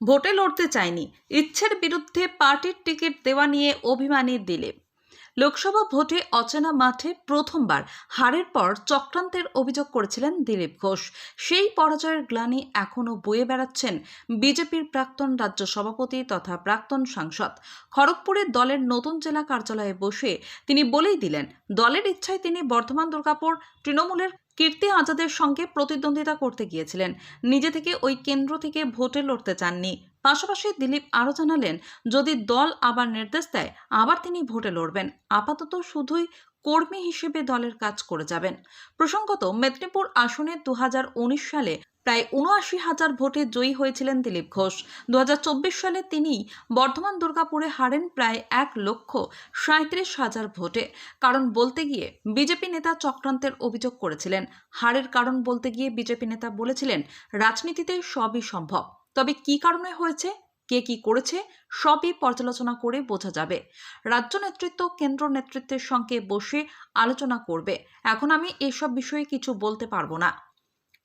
ভোটে লড়তে চায়নি। ইচ্ছের বিরুদ্ধে পার্টির টিকিট দেওয়া নিয়ে অভিমানী দিলীপ। লোকসভা ভোটে অচেনা মাঠে প্রথমবার হারের পর চক্রান্তের অভিযোগ করেছিলেন দিলীপ ঘোষ। সেই পরাজয়ের গ্লানি এখনও বয়ে বেড়াচ্ছেন বিজেপির প্রাক্তন রাজ্য সভাপতি তথা প্রাক্তন সাংসদ। খড়গপুরে দলের নতুন জেলা কার্যালয়ে বসে তিনি বলেই দিলেন, দলের ইচ্ছায় তিনি বর্ধমান দুর্গাপুর, তৃণমূলের কীর্তি আজাদের সঙ্গে প্রতিদ্বন্দ্বিতা করতে গিয়েছিলেন। নিজে থেকে ওই কেন্দ্র থেকে ভোটে লড়তে চাননি। পাশাপাশি দিলীপ আরও জানালেন, যদি দল আবার নির্দেশ দেয়, আবার তিনি ভোটে লড়বেন। আপাতত শুধুই কর্মী হিসেবে দলের কাজ করে যাবেন। প্রসঙ্গত, মেদিনীপুর আসনে দু হাজার উনিশ সালে প্রায় উনআশি হাজার ভোটে জয়ী হয়েছিলেন দিলীপ ঘোষ। দু হাজার চব্বিশ সালে তিনি বর্ধমান দুর্গাপুরে হারেন প্রায় এক লক্ষ সাঁত্রিশ হাজার ভোটে। কারণ বলতে গিয়ে বিজেপি নেতা চক্রান্তের অভিযোগ করেছিলেন। হারের কারণ বলতে গিয়ে বিজেপি নেতা বলেছিলেন, রাজনীতিতে সবই সম্ভব। তবে কি কারণে হয়েছে, কে কি করেছে, সবই পর্যালোচনা করে বোঝা যাবে। রাজ্য নেতৃত্ব কেন্দ্র নেতৃত্বের সঙ্গে বসে আলোচনা করবে। এখন আমি এসব বিষয়ে কিছু বলতে পারব না।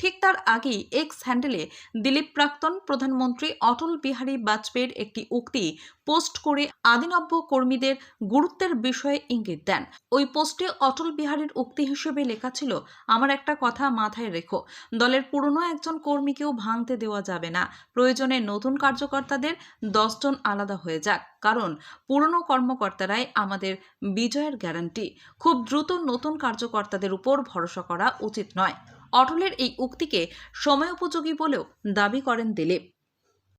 ঠিক তার আগেই এক্স হ্যান্ডেলে দিলীপ প্রাক্তন প্রধানমন্ত্রী অটল বিহারী বাজপেয়ীর একটি উক্তি পোস্ট করে আদিনব্য কর্মীদের গুরুত্বের বিষয়ে ইঙ্গিত দেন। ওই পোস্টে অটল বিহারীর উক্তি হিসেবে লেখা ছিল, আমার একটা কথা মাথায় রেখো, দলের পুরনো একজন কর্মীকেও ভাঙতে দেওয়া যাবে না। প্রয়োজনে নতুন কার্যকর্তাদের দশজন আলাদা হয়ে যাক। কারণ পুরনো কর্মকর্তারাই আমাদের বিজয়ের গ্যারান্টি। খুব দ্রুত নতুন কার্যকর্তাদের উপর ভরসা করা উচিত নয়। অটলের এই উক্তিকে সময়োপযোগী বলেও দাবি করেন দিলীপ।